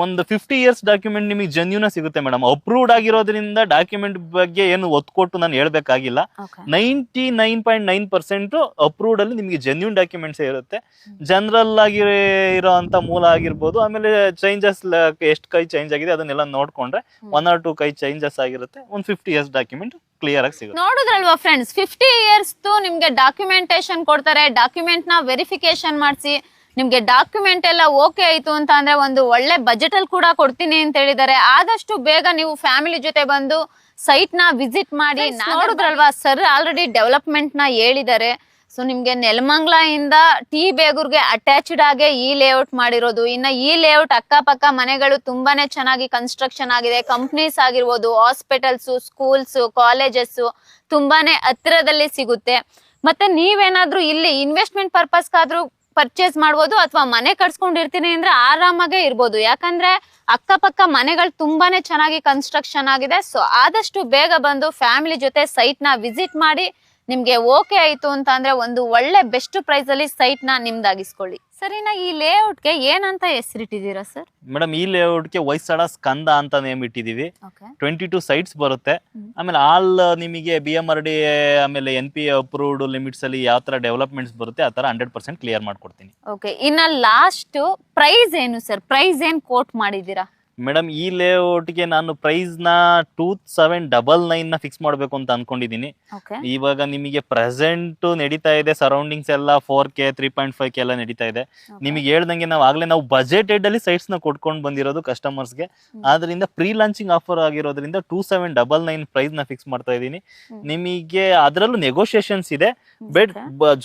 ಒಂದು ಫಿಫ್ಟಿ ಇಯರ್ಸ್ ಡಾಕ್ಯುಮೆಂಟ್ ನಿಮಗೆ ಜೆನ್ಯೂನ ಸಿಗುತ್ತೆ ಮೇಡಮ್ ಅಪ್ರೂವ್ಡ್ ಆಗಿರೋದ್ರಿಂದ ಡಾಕ್ಯುಮೆಂಟ್ ಬಗ್ಗೆ ಏನು ಒತ್ತು ಕೊಟ್ಟು ನಾನು ಹೇಳ್ಬೇಕಾಗಿಲ್ಲ. Ninety nine point nine percent approved ಅಲ್ಲಿ ನಿಮಗೆ ಜೆನ್ಯೂನ್ ಡಾಕ್ಯುಮೆಂಟ್ಸ್ ಇರುತ್ತೆ. ಜನರಲ್ ಆಗಿ ಇರೋ ಅಂತ ಮೂಲ ಆಗಿರ್ಬೋದು. ಆಮೇಲೆ ಚೇಂಜಸ್ ಎಷ್ಟು ಕೈ ಚೇಂಜ್ ಆಗಿದೆ ಅದನ್ನೆಲ್ಲ ನೋಡ್ಕೊಂಡ್ರೆ ಒನ್ ಆರ್ ಟೂ ಕೈ ಚೇಂಜಸ್ ಆಗಿರುತ್ತೆ. ಒಂದು ಫಿಫ್ಟಿ ಇಯರ್ಸ್ ಡಾಕ್ಯುಮೆಂಟ್ ಕ್ಲಿಯರ್ ಆಗಿ ಸಿಗುತ್ತೆ. ನೋಡಿದ್ರಲ್ವಾ ಫ್ರೆಂಡ್ಸ್ ಫಿಫ್ಟಿ ಇಯರ್ಸ್ ನಿಮ್ಗೆ ಡಾಕ್ಯುಮೆಂಟೇಶನ್ ಕೊಡ್ತಾರೆ. ಡಾಕ್ಯುಮೆಂಟ್ನ ವೆರಿಫಿಕೇಶನ್ ಮಾಡಿಸಿ. ನಿಮ್ಗೆ ಡಾಕ್ಯುಮೆಂಟ್ ಎಲ್ಲ ಓಕೆ ಆಯ್ತು ಅಂತ ಅಂದ್ರೆ ಒಂದು ಒಳ್ಳೆ ಬಜೆಟ್ ಅಲ್ಲಿ ಕೂಡ ಕೊಡ್ತೀನಿ ಅಂತ ಹೇಳಿದ್ದಾರೆ. ಆದಷ್ಟು ಬೇಗ ನೀವು ಫ್ಯಾಮಿಲಿ ಜೊತೆ ಬಂದು ಸೈಟ್ನ ವಿಸಿಟ್ ಮಾಡಿ ನೋಡಿದ್ರಲ್ವಾ? ಸರ್ ಆಲ್ರೆಡಿ ಡೆವಲಪ್ಮೆಂಟ್ನ ಹೇಳಿದ್ದಾರೆ. ಸೊ ನಿಮ್ಗೆ ನೆಲಮಂಗ್ಲ ಇಂದ ಟಿ ಬೇಗೂರ್ಗೆ ಅಟ್ಯಾಚ್ಡ್ ಆಗಿ ಈ ಲೇಔಟ್ ಮಾಡಿರೋದು. ಇನ್ನ ಈ ಲೇಔಟ್ ಅಕ್ಕಪಕ್ಕ ಮನೆಗಳು ತುಂಬಾನೇ ಚೆನ್ನಾಗಿ ಕನ್ಸ್ಟ್ರಕ್ಷನ್ ಆಗಿದೆ. ಕಂಪ್ನೀಸ್ ಆಗಿರ್ಬೋದು ಹಾಸ್ಪಿಟಲ್ಸ್ ಸ್ಕೂಲ್ಸ್ ಕಾಲೇಜಸ್ ತುಂಬಾನೇ ಹತ್ತಿರದಲ್ಲಿ ಸಿಗುತ್ತೆ. ಮತ್ತೆ ನೀವೇನಾದ್ರೂ ಇಲ್ಲಿ ಇನ್ವೆಸ್ಟ್ಮೆಂಟ್ ಪರ್ಪಸ್ಗಾದ್ರೂ ಪರ್ಚೇಸ್ ಮಾಡ್ಬೋದು ಅಥವಾ ಮನೆ ಕಟ್ಸ್ಕೊಂಡಿರ್ತೀನಿ ಅಂದ್ರೆ ಆರಾಮಾಗೆ ಇರ್ಬೋದು. ಯಾಕಂದ್ರೆ ಅಕ್ಕಪಕ್ಕ ಮನೆಗಳು ತುಂಬಾನೇ ಚೆನ್ನಾಗಿ ಕನ್ಸ್ಟ್ರಕ್ಷನ್ ಆಗಿದೆ. ಸೊ ಆದಷ್ಟು ಬೇಗ ಬಂದು ಫ್ಯಾಮಿಲಿ ಜೊತೆ ಸೈಟ್ನ ವಿಸಿಟ್ ಮಾಡಿ ನಿಮ್ಗೆ ಓಕೆ ಆಯ್ತು ಅಂತ ಅಂದ್ರೆ ಒಂದು ಒಳ್ಳೆ ಬೆಸ್ಟ್ ಪ್ರೈಸ್ ಅಲ್ಲಿ ಸೈಟ್ನ ನಿಮ್ದಾಗಿಸ್ಕೊಳ್ಳಿ. ಸರಿನಾ ಈ ಲೇಔಟ್ಗೆ ಏನಂತ ಹೆಸರಿಟ್ಟಿದ್ದೀರಾ ಸರ್ ಮೇಡಮ್ ಈ ಲೇಔಟ್ಗೆ ಹೊಯ್ಸಳ ಸ್ಕಂದ ಅಂತ ನೇಮ್ ಇಟ್ಟಿದೀವಿ ಟ್ವೆಂಟಿ ಟೂ ಸೈಟ್ಸ್ ಬರುತ್ತೆ. ಆಮೇಲೆ ಆಲ್ ನಿಮಗೆ ಬಿ ಎಂ ಆರ್ ಡಿ ಆಮೇಲೆ ಎನ್ ಪಿ ಅಪ್ರೂವ್ಡ್ ಲಿಮಿಟ್ಸ್ ಅಲ್ಲಿ ಯಾವ ತರ ಡೆವಲಪ್ಮೆಂಟ್ಸ್ ಬರುತ್ತೆ ಆ ತರ ಹಂಡ್ರೆಡ್ ಪರ್ಸೆಂಟ್ ಕ್ಲಿಯರ್ ಮಾಡ್ಕೊಡ್ತೀನಿ. ಓಕೆ ಇನ್ನ ಲಾಸ್ಟ್ ಪ್ರೈಸ್ ಏನು ಸರ್ ಪ್ರೈಸ್ ಏನ್ ಕೋಟ್ ಮಾಡಿದ್ದೀರಾ? ಮೇಡಮ್ ಈ ಲೇಔಟ್ಗೆ ನಾನು ಪ್ರೈಸ್ನ ಟೂ ಸೆವೆನ್ ಡಬಲ್ ನೈನ್ನ ಫಿಕ್ಸ್ ಮಾಡಬೇಕು ಅಂತ ಅನ್ಕೊಂಡಿದೀನಿ. ಓಕೆ ಇವಾಗ ನಿಮಗೆ ಪ್ರೆಸೆಂಟ್ ನಡೀತಾ ಇದೆ ಸರೌಂಡಿಂಗ್ಸ್ ಎಲ್ಲ four K three point five K ಎಲ್ಲ ನಡೀತಾ ಇದೆ. ನಿಮಗೆ ಹೇಳ್ದಂಗೆ ನಾವು ಆಗ್ಲೇ ನಾವು ಬಜೆಟೆಡ್ ಅಲ್ಲಿ ಸೈಟ್ಸ್ನ ಕೊಟ್ಕೊಂಡು ಬಂದಿರೋದು ಕಸ್ಟಮರ್ಸ್ಗೆ ಆದ್ರಿಂದ ಪ್ರೀ ಲಾಂಚಿಂಗ್ ಆಫರ್ ಆಗಿರೋದ್ರಿಂದ ಟೂ ಸೆವೆನ್ ಡಬಲ್ ನೈನ್ ಪ್ರೈಸ್ನ ಫಿಕ್ಸ್ ಮಾಡ್ತಾ ಇದ್ದೀನಿ. ನಿಮಗೆ ಅದರಲ್ಲೂ ನೆಗೋಷಿಯೇಷನ್ಸ್ ಇದೆ. ಬೆಟ್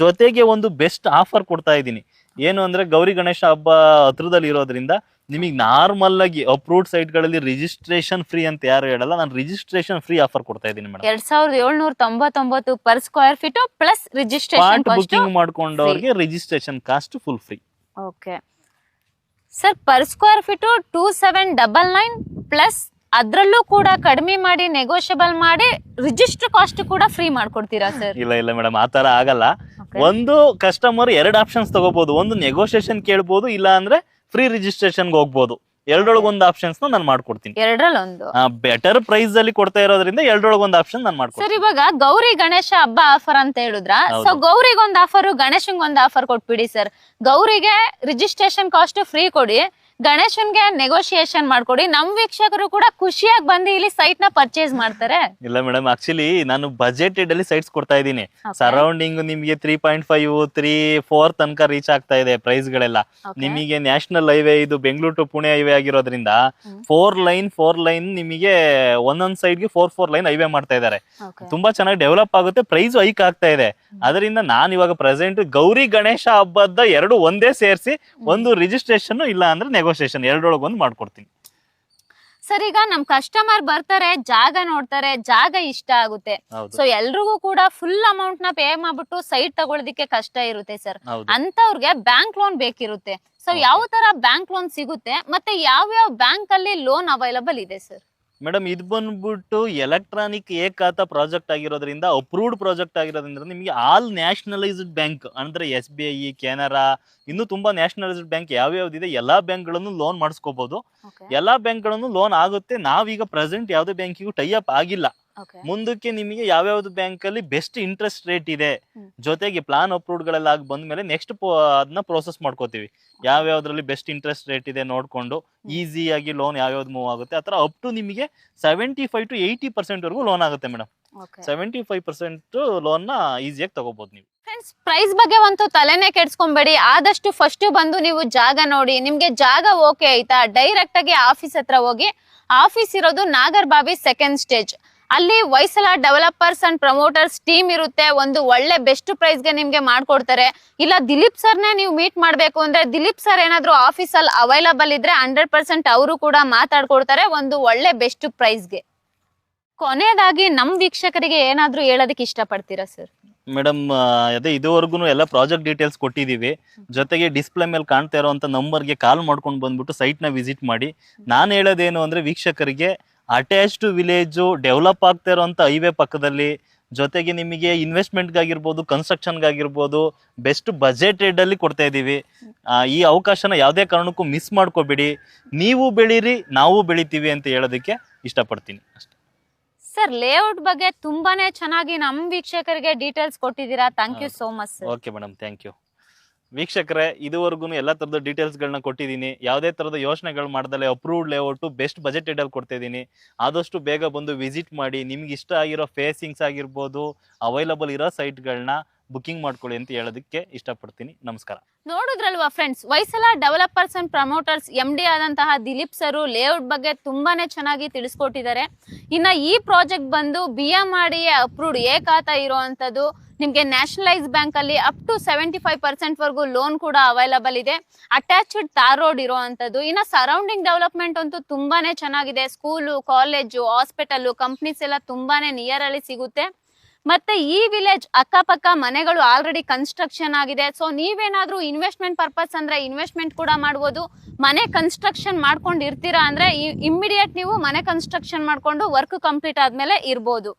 ಜೊತೆಗೆ ಒಂದು ಬೆಸ್ಟ್ ಆಫರ್ ಕೊಡ್ತಾ ಇದ್ದೀನಿ. ಏನು ಅಂದ್ರೆ ಗೌರಿ ಗಣೇಶ ಹಬ್ಬ ಹತ್ರದಲ್ಲಿ ಇರೋದ್ರಿಂದ ನಿಮಗೆ ನಾರ್ಮಲ್ ಆಗಿ ಅಪ್ರೂವ್ಡ್ ಸೈಟ್ಗಳಲ್ಲಿ ರಿಜಿಸ್ಟ್ರೇಷನ್ ಫ್ರೀ ಅಂತ ಯಾರು ಹೇಳಲ್ಲ ನಾನು ರಿಜಿಸ್ಟ್ರೇಷನ್ ಫ್ರೀ ಆಫರ್ ಕೊಡ್ತಾ ಇದ್ದೀನಿ ಮೇಡಮ್ ಎರಡ್ ಸಾವಿರದ ಏಳ್ನೂರ ತೊಂಬತ್ತೊಂಬತ್ತು per square feet plus registration booking ಮಾಡ್ಕೊಂಡವ್ರಿಗೆ registration cost full free okay sir per square feet two seven double nine plus ಅದ್ರಲ್ಲೂ ಕೂಡ ಕಡಿಮೆ ಮಾಡಿ ನೆಗೋಷಿಯಬಲ್ ಮಾಡಿ ರಿಜಿಸ್ಟರ್ ಕಾಸ್ಟ್ ಕೂಡ ಫ್ರೀ ಮಾಡ್ಕೊಡ್ತೀರಾ ಸರ್ ಇಲ್ಲ ಇಲ್ಲ ಮೇಡಮ್ ಆ ತರ ಆಗಲ್ಲ. ಒಂದು ಕಸ್ಟಮರ್ ಎರಡು ಆಪ್ಷನ್ಸ್ ತಗೋಬಹುದು ಒಂದು ನೆಗೋಸಿಯೇಷನ್ ಕೇಳಬಹುದು ಇಲ್ಲ ಅಂದ್ರೆ ಫ್ರೀ ರಿಜಿಸ್ಟ್ರೇಷನ್ ಹೋಗ್ಬೋದು. ಎರಡರೊಳಗೆ ಒಂದು ಆಪ್ಷನ್ಸ್ ನಾನು ಮಾಡ್ಕೊಡ್ತೀನಿ. ಎರಡರಲ್ಲಿ ಒಂದು ಬೆಟರ್ ಪ್ರೈಸ್ ಅಲ್ಲಿ ಕೊಡ್ತಾ ಇರೋದ್ರಿಂದ ಎರಡರೊಳಗೆ ಒಂದು ಆಪ್ಷನ್ ನಾನು ಮಾಡ್ಕೊಡ್ತೀನಿ. ಸರ್ ಇವಾಗ ಗೌರಿ ಗಣೇಶ ಹಬ್ಬ ಆಫರ್ ಅಂತ ಹೇಳಿದ್ರ. ಸೊ ಗೌರಿಗೊಂದು ಆಫರ್ ಗಣೇಶನ್ಗೊಂದು ಆಫರ್ ಕೊಟ್ಬಿಡಿ ಸರ್. ಗೌರಿಗೆ ರಿಜಿಸ್ಟ್ರೇಷನ್ ಕಾಸ್ಟ್ ಫ್ರೀ ಕೊಡಿ. ಗಣೇಶನ್ಗೆ ನೆಗೋಶಿಯೇಷನ್ ಮಾಡ್ಕೊಡಿ. ನಮ್ ವೀಕ್ಷಕರು ಕೂಡ ಖುಷಿಯಾಗಿ ಬಂದು ಇಲ್ಲಿ ಸೈಟ್ನ ಪರ್ಚೇಸ್ ಮಾಡ್ತಾರೆ. ಇಲ್ಲ ಮೇಡಮ್ ಆಕ್ಚುಲಿ ನಾನು ಬಜೆಟೆಡ್ ಅಲ್ಲಿ ಸೈಟ್ಸ್ ಕೊಡ್ತಾ ಇದ್ದೀನಿ. ಸರೌಂಡಿಂಗ್ ನಿಮಗೆ three point five three four ತನಕ ರೀಚ್ ಆಗ್ತಾ ಇದೆ ಪ್ರೈಸ್ ಗಳೆಲ್ಲ. ನಿಮಗೆ ನ್ಯಾಷನಲ್ ಹೈವೇ ಇದು ಬೆಂಗಳೂರು ಟು ಪುಣೆ ಹೈವೇ ಆಗಿರೋದ್ರಿಂದ. ಫೋರ್ ಲೈನ್ ಫೋರ್ ಲೈನ್ ನಿಮಗೆ ಒಂದೊಂದ್ ಸೈಡ್ಗೆ ಫೋರ್ ಫೋರ್ ಲೈನ್ ಹೈವೇ ಮಾಡ್ತಾ ಇದ್ದಾರೆ. ತುಂಬಾ ಚೆನ್ನಾಗಿ ಡೆವಲಪ್ ಆಗುತ್ತೆ ಪ್ರೈಸ್ ಹೈಕ್ ಆಗ್ತಾ ಇದೆ. ಅದರಿಂದ ನಾನು ಇವಾಗ ಪ್ರೆಸೆಂಟ್ ಗೌರಿ ಗಣೇಶ ಹಬ್ಬದ ಎರಡು ಒಂದೇ ಸೇರಿಸಿ ಒಂದು ರಿಜಿಸ್ಟ್ರೇಷನ್ ಇಲ್ಲ ಅಂದ್ರೆ ನೆಗೋಸಿಯೇಷನ್ ಎರಡರೊಳಗೆ ಒಂದು ಮಾಡ್ಕೊಡ್ತೀನಿ. ಸರ್ ಈಗ ನಮ್ ಕಸ್ಟಮರ್ ಬರ್ತಾರೆ ಜಾಗ ನೋಡ್ತಾರೆ ಜಾಗ ಇಷ್ಟ ಆಗುತ್ತೆ. ಸೊ ಎಲ್ರಿಗೂ ಕೂಡ ಫುಲ್ ಅಮೌಂಟ್ನ ಪೇ ಮಾಡ್ಬಿಟ್ಟು ಸೈಟ್ ತಗೊಳ್ಳೋದಿಕ್ಕೆ ಕಷ್ಟ ಇರುತ್ತೆ ಸರ್. ಅಂತ ಅಂತವ್ರಿಗೆ ಬ್ಯಾಂಕ್ ಲೋನ್ ಬೇಕಿರುತ್ತೆ. ಸೊ. ಯಾವ ತರ ಬ್ಯಾಂಕ್ ಲೋನ್ ಸಿಗುತ್ತೆ ಮತ್ತೆ ಯಾವ ಯಾವ ಬ್ಯಾಂಕ್ ಅಲ್ಲಿ ಲೋನ್ ಅವೈಲಬಲ್ ಇದೆ ಸರ್? ಮೇಡಮ್ ಇದು ಬಂದ್ಬಿಟ್ಟು ಎಲೆಕ್ಟ್ರಾನಿಕ್ ಏಕಾತ ಪ್ರಾಜೆಕ್ಟ್ ಆಗಿರೋದ್ರಿಂದ ಅಪ್ರೂವ್ಡ್ ಪ್ರಾಜೆಕ್ಟ್ ಆಗಿರೋದ್ರಿಂದ ನಿಮಗೆ ಆಲ್ ನ್ಯಾಷನಲೈಸ್ಡ್ ಬ್ಯಾಂಕ್ ಅಂದ್ರೆ ಎಸ್ ಬಿ ಐ ಕೆನರಾ ಇನ್ನೂ ತುಂಬಾ ನ್ಯಾಷನಲೈಸ್ಡ್ ಬ್ಯಾಂಕ್ ಯಾವ್ಯಾವ್ದಿದೆ ಎಲ್ಲಾ ಬ್ಯಾಂಕ್ಗಳನ್ನು ಲೋನ್ ಮಾಡಿಸ್ಕೋಬಹುದು ಎಲ್ಲಾ ಬ್ಯಾಂಕ್ಗಳನ್ನು ಲೋನ್ ಆಗುತ್ತೆ ನಾವೀಗ ಪ್ರೆಸೆಂಟ್ ಯಾವುದೇ ಬ್ಯಾಂಕಿಗೂ ಟೈ ಅಪ್ ಆಗಿಲ್ಲ. ಮುಂದಕ್ಕೆ ನಿಮಗೆ ಯಾವ್ಯಾವ್ದು ಬ್ಯಾಂಕ್ ಅಲ್ಲಿ ಬೆಸ್ಟ್ ಇಂಟ್ರೆಸ್ಟ್ ರೇಟ್ ಇದೆ ಜೊತೆಗೆ ಪ್ಲಾನ್ ಅಪ್ರೂವ್ಡ್ ಗಳೆಲ್ಲ ಆಗಿ ಬಂದ್ಮೇಲೆ ನೆಕ್ಸ್ಟ್ ಅದನ್ನ ಪ್ರೋಸೆಸ್ ಮಾಡ್ಕೋತೀವಿ. ಯಾವ್ಯಾವ್ದ್ರಲ್ಲಿ ಬೆಸ್ಟ್ ಇಂಟ್ರೆಸ್ಟ್ ರೇಟ್ ಇದೆ ನೋಡ್ಕೊಂಡು ಈಸಿಯಾಗಿ ಲೋನ್ ಯಾವ್ಯಾವ್ದು ಮೂವ್ ಆಗುತ್ತೆ ಆತರ ಅಪ್ ಟು ನಿಮಗೆ seventy five to eighty percent ವರೆಗೂ ಲೋನ್ ಆಗುತ್ತೆ ಮೇಡಮ್ ಸೆವೆಂಟಿ ಫೈವ್ ಪರ್ಸೆಂಟ್ ಲೋನ್ನ ಈಸಿಯಾಗಿ ತಗೋಬಹುದು ನೀವು. ಫ್ರೆಂಡ್ಸ್ ಪ್ರೈಸ್ ಬಗ್ಗೆ ಒಂದು ತಲೆನೇ ಕೆಡ್ಸ್ಕೊಂಬೇಡಿ. ಆದಷ್ಟು ಫಸ್ಟ್ ಬಂದು ನೀವು ಜಾಗ ನೋಡಿ. ನಿಮ್ಗೆ ಜಾಗ ಓಕೆ ಆಯ್ತಾ? ಡೈರೆಕ್ಟ್ ಆಗಿ ಆಫೀಸ್ ಹತ್ರ ಹೋಗಿ. ಆಫೀಸ್ ಇರೋದು ನಾಗರ್ಬಾವಿ ಸೆಕೆಂಡ್ ಸ್ಟೇಜ್ ಅಲ್ಲಿ ವೈಸಲ ಡೆವಲಪರ್ಸ್ ಅಂಡ್ ಪ್ರಮೋಟರ್ಸ್ ಟೀಮ್ ಇರುತ್ತೆ. ಒಂದು ಒಳ್ಳೆ ಬೆಸ್ಟ್ ಪ್ರೈಸ್ಗೆ ನಿಮ್ಗೆ ಮಾಡ್ಕೊಡ್ತಾರೆ. ಇಲ್ಲ ದಿಲೀಪ್ ಸರ್ನೇ ನೀವು ಮೀಟ್ ಮಾಡಬೇಕು ಅಂದ್ರೆ ದಿಲೀಪ್ ಸರ್ ಏನಾದ್ರು ಆಫೀಸಲ್ಲಿ ಅವೈಲಬಲ್ ಇದ್ರೆ ಹಂಡ್ರೆಡ್ ಪರ್ಸೆಂಟ್ ಅವರು ಕೂಡ ಮಾತಾಡ್ಕೊಡ್ತಾರೆ ಒಂದು ಒಳ್ಳೆ ಬೆಸ್ಟ್ ಪ್ರೈಸ್ಗೆ. ಕೊನೆಯದಾಗಿ ನಮ್ ವೀಕ್ಷಕರಿಗೆ ಏನಾದ್ರು ಹೇಳೋದಕ್ಕೆ ಇಷ್ಟಪಡ್ತೀರಾ ಸರ್? ಮೇಡಮ್ ಅದೇ ಇದುವರೆಗೂ ಎಲ್ಲ ಪ್ರಾಜೆಕ್ಟ್ ಡೀಟೇಲ್ಸ್ ಕೊಟ್ಟಿದ್ದೀವಿ. ಜೊತೆಗೆ ಡಿಸ್ಪ್ಲೇ ಮೇಲೆ ಕಾಣ್ತಾ ಇರೋವಂಥ ನಂಬರ್ಗೆ ಕಾಲ್ ಮಾಡ್ಕೊಂಡು ಬಂದ್ಬಿಟ್ಟು ಸೈಟ್ನ ವಿಸಿಟ್ ಮಾಡಿ. ನಾನು ಹೇಳೋದೇನು ಅಂದರೆ ವೀಕ್ಷಕರಿಗೆ ಅಟ್ಯಾಚ್ಡ್ ವಿಲೇಜು ಡೆವಲಪ್ ಆಗ್ತಾ ಇರೋವಂಥ ಹೈವೇ ಪಕ್ಕದಲ್ಲಿ. ಜೊತೆಗೆ ನಿಮಗೆ ಇನ್ವೆಸ್ಟ್ಮೆಂಟ್ಗಾಗಿರ್ಬೋದು ಕನ್ಸ್ಟ್ರಕ್ಷನ್ಗಾಗಿರ್ಬೋದು ಬೆಸ್ಟ್ ಬಜೆಟ್ ರೇಟಲ್ಲಿ ಕೊಡ್ತಾ ಇದ್ದೀವಿ. ಈ ಅವಕಾಶನ ಯಾವುದೇ ಕಾರಣಕ್ಕೂ ಮಿಸ್ ಮಾಡ್ಕೋಬೇಡಿ. ನೀವು ಬೆಳೀರಿ ನಾವು ಬೆಳಿತೀವಿ ಅಂತ ಹೇಳೋದಕ್ಕೆ ಇಷ್ಟಪಡ್ತೀನಿ. ಅಷ್ಟೇ. ಸರ್ ಲೇಔಟ್ ಬಗ್ಗೆ ತುಂಬಾನೇ ಚೆನ್ನಾಗಿ ನಮ್ಮ ವೀಕ್ಷಕರಿಗೆ ಡೀಟೇಲ್ಸ್ ಕೊಟ್ಟಿದ್ದೀರಾ. Thank you so much okay madam thank you ವೀಕ್ಷಕರೇ, ಇದುವರೆಗೂ ಎಲ್ಲ ಥರದ ಡೀಟೇಲ್ಸ್ಗಳನ್ನ ಕೊಟ್ಟಿದ್ದೀನಿ. ಯಾವುದೇ ಥರದ ಯೋಚನೆಗಳು ಮಾಡ್ದಲೆ ಅಪ್ರೂವ್ಡ್ ಲೇಔಟು ಬೆಸ್ಟ್ ಬಜೆಟ್ ಅಲ್ಲಿ ಕೊಡ್ತಾ ಇದ್ದೀನಿ ಆದಷ್ಟು ಬೇಗ ಬಂದು ವಿಸಿಟ್ ಮಾಡಿ. ನಿಮ್ಗೆ ಇಷ್ಟ ಆಗಿರೋ ಫೇಸಿಂಗ್ಸ್ ಆಗಿರ್ಬೋದು ಅವೈಲಬಲ್ ಇರೋ ಸೈಟ್ಗಳನ್ನ ಬುಕಿಂಗ್ ಮಾಡ್ಕೊಳ್ಳಿ ಅಂತ ಹೇಳೋದಕ್ಕೆ ಇಷ್ಟಪಡ್ತೀನಿ. ನಮಸ್ಕಾರ. ನೋಡಿದ್ರಲ್ವಾ friends ವೈಸಲ developers and promoters M D ಆದಂತಹ ದಿಲೀಪ್ ಸರು ಲೇಔಟ್ ಬಗ್ಗೆ ತುಂಬಾನೇ ಚೆನ್ನಾಗಿ ತಿಳಿಸ್ಕೊಟ್ಟಿದ್ದಾರೆ. ಇನ್ನ ಈ ಪ್ರಾಜೆಕ್ಟ್ ಬಂದು B M R D approved ಏಕಾತ ಇರುವಂತದ್ದು ನಿಮಗೆ ನ್ಯಾಷನಲೈಸ್ ಬ್ಯಾಂಕ್ ಅಲ್ಲಿ up to seventy five percent ವರೆಗೂ ಲೋನ್ ಕೂಡ ಅವೈಲಬಲ್ ಇದೆ. ಅಟ್ಯಾಚ್ಡ್ ತಾರ್ ರೋಡ್ ಇರುವಂತದ್ದು ಇನ್ನ ಸರೌಂಡಿಂಗ್ ಡೆವಲಪ್ಮೆಂಟ್ ಅಂತೂ ತುಂಬಾನೇ ಚೆನ್ನಾಗಿದೆ. ಸ್ಕೂಲು ಕಾಲೇಜು ಹಾಸ್ಪಿಟಲ್ ಕಂಪ್ನೀಸ್ ಎಲ್ಲ ತುಂಬಾನೇ ನಿಯರ್ ಅಲ್ಲಿ ಸಿಗುತ್ತೆ. ಮತ್ತೆ ಈ ವಿಲೇಜ್ ಅಕ್ಕಪಕ್ಕ ಮನೆಗಳು ಆಲ್ರೆಡಿ ಕನ್ಸ್ಟ್ರಕ್ಷನ್ ಆಗಿದೆ. ಸೊ ನೀವೇನಾದ್ರೂ ಇನ್ವೆಸ್ಟ್ಮೆಂಟ್ ಪರ್ಪಸ್ ಅಂದ್ರೆ ಇನ್ವೆಸ್ಟ್ಮೆಂಟ್ ಕೂಡ ಮಾಡ್ಬೋದು. ಮನೆ ಕನ್ಸ್ಟ್ರಕ್ಷನ್ ಮಾಡ್ಕೊಂಡು ಇರ್ತೀರಾ ಅಂದ್ರೆ ಇಮ್ಮಿಡಿಯೇಟ್ ನೀವು ಮನೆ ಕನ್ಸ್ಟ್ರಕ್ಷನ್ ಮಾಡ್ಕೊಂಡು ವರ್ಕ್ ಕಂಪ್ಲೀಟ್ ಆದ್ಮೇಲೆ ಇರ್ಬೋದು.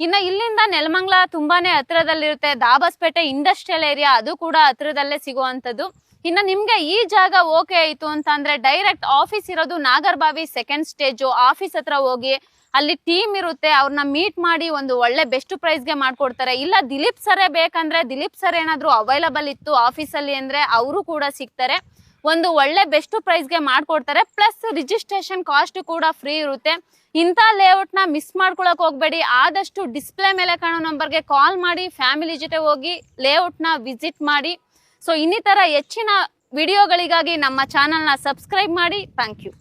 ಇನ್ನು ಇಲ್ಲಿಂದ ನೆಲಮಂಗ್ಲ ತುಂಬಾನೇ ಹತ್ರದಲ್ಲಿರುತ್ತೆ. ದಾಬಸ್ಪೇಟೆ ಇಂಡಸ್ಟ್ರಿಯಲ್ ಏರಿಯಾ ಅದು ಕೂಡ ಹತ್ರದಲ್ಲೇ ಸಿಗುವಂಥದ್ದು. ಇನ್ನು ನಿಮ್ಗೆ ಈ ಜಾಗ ಓಕೆ ಆಯ್ತು ಅಂತ ಅಂದ್ರೆ ಡೈರೆಕ್ಟ್ ಆಫೀಸ್ ಇರೋದು ನಾಗರ್ಬಾವಿ ಸೆಕೆಂಡ್ ಸ್ಟೇಜು ಆಫೀಸ್ ಹತ್ರ ಹೋಗಿ ಅಲ್ಲಿ ಟೀಮ್ ಇರುತ್ತೆ ಅವ್ರನ್ನ ಮೀಟ್ ಮಾಡಿ ಒಂದು ಒಳ್ಳೆ ಬೆಸ್ಟ್ ಪ್ರೈಸ್ಗೆ ಮಾಡ್ಕೊಡ್ತಾರೆ. ಇಲ್ಲ ದಿಲೀಪ್ ಸರೇ ಬೇಕಂದ್ರೆ ದಿಲೀಪ್ ಸರ್ ಏನಾದರೂ ಅವೈಲಬಲ್ ಇತ್ತು ಆಫೀಸಲ್ಲಿ ಅಂದ್ರೆ ಅವರು ಕೂಡ ಸಿಗ್ತಾರೆ. ಒಂದು ಒಳ್ಳೆ ಬೆಸ್ಟ್ ಪ್ರೈಸ್ಗೆ ಮಾಡ್ಕೊಡ್ತಾರೆ. ಪ್ಲಸ್ ರಿಜಿಸ್ಟ್ರೇಷನ್ ಕಾಸ್ಟ್ ಕೂಡ ಫ್ರೀ ಇರುತ್ತೆ. ಇಂಥ ಲೇಔಟ್ನ ಮಿಸ್ ಮಾಡ್ಕೊಳಕ್ ಹೋಗ್ಬೇಡಿ. ಆದಷ್ಟು ಡಿಸ್ಪ್ಲೇ ಮೇಲೆ ಕಾಣೋ ನಂಬರ್ಗೆ ಕಾಲ್ ಮಾಡಿ ಫ್ಯಾಮಿಲಿ ಜೊತೆ ಹೋಗಿ ಲೇಔಟ್ನ ವಿಸಿಟ್ ಮಾಡಿ. ಸೊ ಇನ್ನಿತರ ಹೆಚ್ಚಿನ ವಿಡಿಯೋಗಳಿಗಾಗಿ ನಮ್ಮ ಚಾನಲ್ನ ಸಬ್ಸ್ಕ್ರೈಬ್ ಮಾಡಿ. Thank you